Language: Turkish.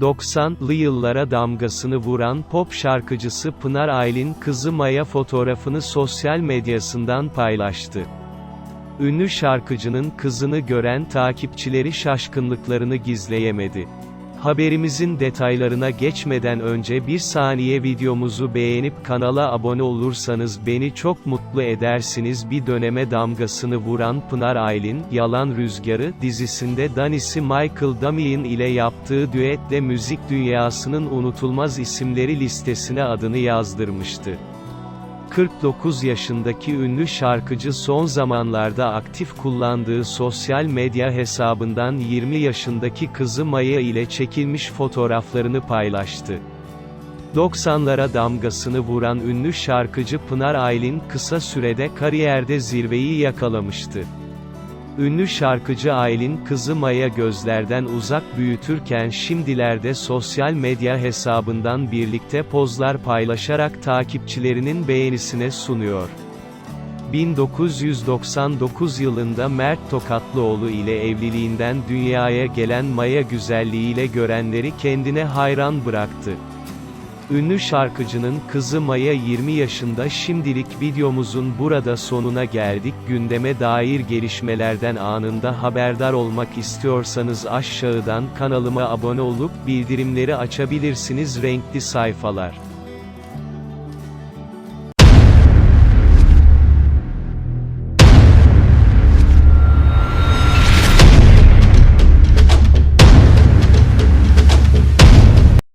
90'lı yıllara damgasını vuran pop şarkıcısı Pınar Aylin kızı Maya fotoğrafını sosyal medyasından paylaştı. Ünlü şarkıcının kızını gören takipçileri şaşkınlıklarını gizleyemedi. Haberimizin detaylarına geçmeden önce bir saniye videomuzu beğenip kanala abone olursanız beni çok mutlu edersiniz. Bir döneme damgasını vuran Pınar Aylin, Yalan Rüzgarı dizisinde Danisi Michael Damian ile yaptığı düetle müzik dünyasının unutulmaz isimleri listesine adını yazdırmıştı. 49 yaşındaki ünlü şarkıcı son zamanlarda aktif kullandığı sosyal medya hesabından 20 yaşındaki kızı Maya ile çekilmiş fotoğraflarını paylaştı. 90'lara damgasını vuran ünlü şarkıcı Pınar Aylin kısa sürede kariyerde zirveyi yakalamıştı. Ünlü şarkıcı Aylin kızı Maya gözlerden uzak büyütürken şimdilerde sosyal medya hesabından birlikte pozlar paylaşarak takipçilerinin beğenisine sunuyor. 1999 yılında Mert Tokatlıoğlu ile evliliğinden dünyaya gelen Maya güzelliğiyle görenleri kendine hayran bıraktı. Ünlü şarkıcının kızı Maya 20 yaşında şimdilik videomuzun burada sonuna geldik. Gündeme dair gelişmelerden anında haberdar olmak istiyorsanız aşağıdan kanalıma abone olup bildirimleri açabilirsiniz renkli sayfalar.